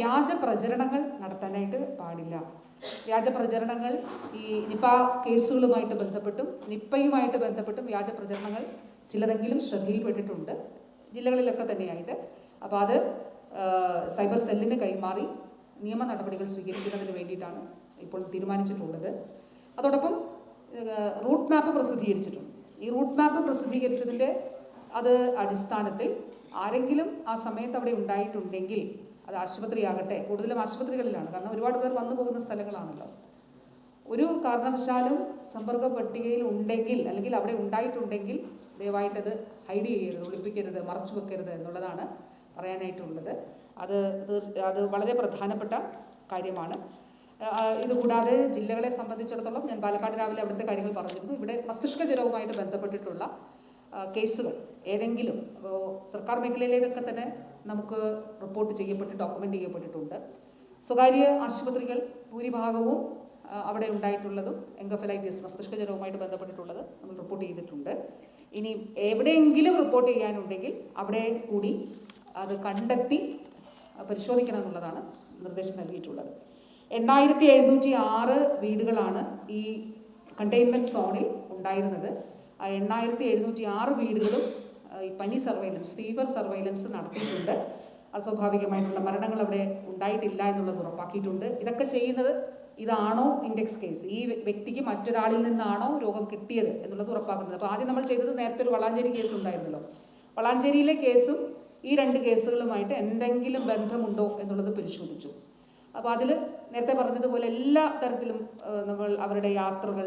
വ്യാജ പ്രചരണങ്ങൾ നടത്താനായിട്ട് പാടില്ല. വ്യാജ പ്രചരണങ്ങൾ ഈ നിപ കേസുകളുമായിട്ട് ബന്ധപ്പെട്ടും നിപ്പയുമായിട്ട് ബന്ധപ്പെട്ടും വ്യാജ പ്രചരണങ്ങൾ ചിലരെങ്കിലും ശ്രദ്ധയിൽപ്പെട്ടിട്ടുണ്ട്. ജില്ലകളിലൊക്കെ തന്നെയായിട്ട്. അപ്പോൾ അത് സൈബർ സെല്ലിന് കൈമാറി നിയമ നടപടികൾ സ്വീകരിക്കുന്നതിന് വേണ്ടിയിട്ടാണ് ഇപ്പോൾ തീരുമാനിച്ചിട്ടുള്ളത്. അതോടൊപ്പം റൂട്ട് മാപ്പ് പ്രസിദ്ധീകരിച്ചിട്ടുണ്ട്. ഈ റൂട്ട് മാപ്പ് പ്രസിദ്ധീകരിച്ചതിന്റെ അത് അടിസ്ഥാനത്തിൽ ആരെങ്കിലും ആ സമയത്ത് അവിടെ ഉണ്ടായിട്ടുണ്ടെങ്കിൽ അത് ആശുപത്രിയാകട്ടെ. കൂടുതലും ആശുപത്രികളിലാണ്. കാരണം ഒരുപാട് പേർ വന്നു പോകുന്ന സ്ഥലങ്ങളാണല്ലോ. ഒരു കാരണവശാലും സമ്പർക്ക പട്ടികയിൽ ഉണ്ടെങ്കിൽ അല്ലെങ്കിൽ അവിടെ ഉണ്ടായിട്ടുണ്ടെങ്കിൽ ദയവായിട്ടത് ഹൈഡ് ചെയ്യരുത് ഒളിപ്പിക്കരുത് മറച്ചു വെക്കരുത് എന്നുള്ളതാണ് പറയാനായിട്ടുള്ളത്. അത് അത് വളരെ പ്രധാനപ്പെട്ട കാര്യമാണ്. ഇതുകൂടാതെ ജില്ലകളെ സംബന്ധിച്ചിടത്തോളം ഞാൻ പാലക്കാട് രാവിലെ അവിടുത്തെ കാര്യങ്ങൾ പറഞ്ഞിരുന്നു. ഇവിടെ മസ്തിഷ്ക ജ്വരവുമായിട്ട് ബന്ധപ്പെട്ടിട്ടുള്ള കേസുകൾ ഏതെങ്കിലും ഇപ്പോൾ സർക്കാർ മേഖലയിലേതൊക്കെ തന്നെ നമുക്ക് റിപ്പോർട്ട് ചെയ്യപ്പെട്ട് ഡോക്യുമെന്റ് ചെയ്യപ്പെട്ടിട്ടുണ്ട്. സ്വകാര്യ ആശുപത്രികൾ ഭൂരിഭാഗവും അവിടെ ഉണ്ടായിട്ടുള്ളതും എങ്കഫലൈറ്റിസ് മസ്തിഷ്ക ജ്വരവുമായിട്ട് ബന്ധപ്പെട്ടിട്ടുള്ളത് നമ്മൾ റിപ്പോർട്ട് ചെയ്തിട്ടുണ്ട്. ഇനി എവിടെയെങ്കിലും റിപ്പോർട്ട് ചെയ്യാനുണ്ടെങ്കിൽ അവിടെ കൂടി അത് കണ്ടെത്തി പരിശോധിക്കണം എന്നുള്ളതാണ് നിർദ്ദേശം നൽകിയിട്ടുള്ളത്. എണ്ണായിരത്തി എഴുന്നൂറ്റി ആറ് വീടുകളാണ് ഈ കണ്ടെയ്ൻമെന്റ് സോണിൽ ഉണ്ടായിരുന്നത്. എണ്ണായിരത്തി എഴുന്നൂറ്റി ആറ് വീടുകളും ഈ പനി സർവൈലൻസ് ഫീവർ സർവൈലൻസ് നടത്തിയിട്ടുണ്ട്. അസ്വാഭാവികമായിട്ടുള്ള മരണങ്ങൾ അവിടെ ഉണ്ടായിട്ടില്ല എന്നുള്ളത് ഉറപ്പാക്കിയിട്ടുണ്ട്. ഇതൊക്കെ ചെയ്യുന്നത് ഇതാണോ ഇൻഡെക്സ് കേസ് ഈ വ്യക്തിക്ക് മറ്റൊരാളിൽ നിന്നാണോ രോഗം കിട്ടിയത് എന്നുള്ളത് ഉറപ്പാക്കുന്നത്. അപ്പോൾ ആദ്യം നമ്മൾ ചെയ്തത് നേരത്തെ ഒരു വളാഞ്ചേരി കേസ് ഉണ്ടായിരുന്നല്ലോ. വളാഞ്ചേരിയിലെ കേസും ഈ രണ്ട് കേസുകളുമായിട്ട് എന്തെങ്കിലും ബന്ധമുണ്ടോ എന്നുള്ളത് പരിശോധിച്ചു. അപ്പോൾ അതിൽ നേരത്തെ പറഞ്ഞതുപോലെ എല്ലാ തരത്തിലും നമ്മൾ അവരുടെ യാത്രകൾ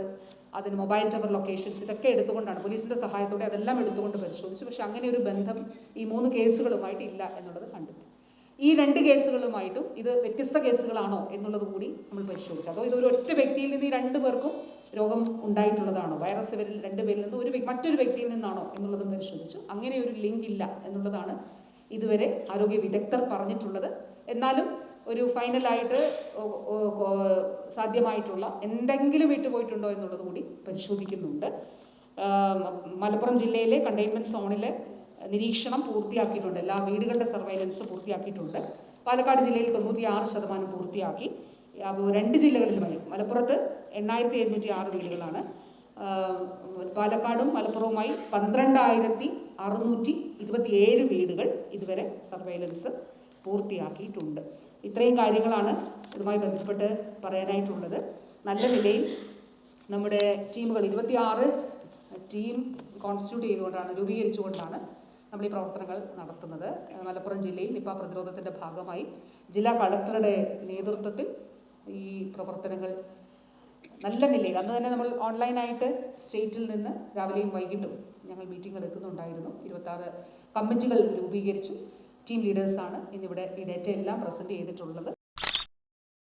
അതിന് മൊബൈൽ ടവർ ലൊക്കേഷൻസ് ഇതൊക്കെ എടുത്തുകൊണ്ടാണ് പോലീസിന്റെ സഹായത്തോടെ അതെല്ലാം എടുത്തുകൊണ്ട് പരിശോധിച്ചു. പക്ഷേ അങ്ങനെ ഒരു ബന്ധം ഈ മൂന്ന് കേസുകളുമായിട്ട് ഇല്ല എന്നുള്ളത് കണ്ടെത്തി ഈ രണ്ട് കേസുകളുമായിട്ടും ഇത് വ്യത്യസ്ത കേസുകളാണോ എന്നുള്ളത് കൂടി നമ്മൾ പരിശോധിച്ചു. അതോ ഇത് ഒരു ഒറ്റ വ്യക്തിയിൽ നിന്ന് ഈ രണ്ട് പേർക്കും രോഗം ഉണ്ടായിട്ടുള്ളതാണോ? വൈറസ് ഇവരിൽ രണ്ട് പേരിൽ നിന്ന് ഒരു മറ്റൊരു വ്യക്തിയിൽ നിന്നാണോ എന്നുള്ളതും പരിശോധിച്ചു. അങ്ങനെ ഒരു ലിങ്ക് ഇല്ല എന്നുള്ളതാണ് ഇതുവരെ ആരോഗ്യ വിദഗ്ധർ പറഞ്ഞിട്ടുള്ളത്. എന്നാലും ഒരു ഫൈനലായിട്ട് സാധ്യമായിട്ടുള്ള എന്തെങ്കിലും വിട്ടുപോയിട്ടുണ്ടോ എന്നുള്ളത് കൂടി പരിശോധിക്കുന്നുണ്ട്. മലപ്പുറം ജില്ലയിലെ കണ്ടെയ്ൻമെന്റ് സോണിലെ നിരീക്ഷണം പൂർത്തിയാക്കിയിട്ടുണ്ട്. എല്ലാ വീടുകളുടെ സർവൈലൻസ് പൂർത്തിയാക്കിയിട്ടുണ്ട്. പാലക്കാട് ജില്ലയിൽ തൊണ്ണൂറ്റിയാറ് ശതമാനം പൂർത്തിയാക്കി. രണ്ട് ജില്ലകളിലുമായി. മലപ്പുറത്ത് എണ്ണായിരത്തി എഴുന്നൂറ്റി ആറ് വീടുകളാണ്. പാലക്കാടും മലപ്പുറവുമായി പന്ത്രണ്ടായിരത്തി അറുന്നൂറ്റി ഇരുപത്തിയേഴ് വീടുകൾ ഇതുവരെ സർവൈലൻസ് പൂർത്തിയാക്കിയിട്ടുണ്ട്. ഇത്രയും കാര്യങ്ങളാണ് ഇതുമായി ബന്ധപ്പെട്ട് പറയാനായിട്ടുള്ളത്. നല്ല നിലയിൽ നമ്മുടെ ടീമുകൾ ഇരുപത്തിയാറ് ടീം കോൺസ്റ്റിറ്റ്യൂട്ട് ചെയ്തുകൊണ്ടാണ് രൂപീകരിച്ചുകൊണ്ടാണ് നമ്മൾ ഈ പ്രവർത്തനങ്ങൾ നടത്തുന്നത്. മലപ്പുറം ജില്ലയിൽ നിപ്പ പ്രതിരോധത്തിന്റെ ഭാഗമായി ജില്ലാ കളക്ടറുടെ നേതൃത്വത്തിൽ ഈ പ്രവർത്തനങ്ങൾ നല്ല നിലയിൽ അന്ന് തന്നെ നമ്മൾ ഓൺലൈനായിട്ട് സ്റ്റേറ്റിൽ നിന്ന് രാവിലെയും വൈകിട്ടും ഞങ്ങൾ മീറ്റിംഗ് എടുക്കുന്നുണ്ടായിരുന്നു. ഇരുപത്താറ് കമ്മിറ്റികൾ രൂപീകരിച്ചു. ടീം ലീഡേഴ്സാണ് ഇന്നിവിടെ ഈ ഡേറ്റ എല്ലാം പ്രസന്റ് ചെയ്തിട്ടുള്ളത്.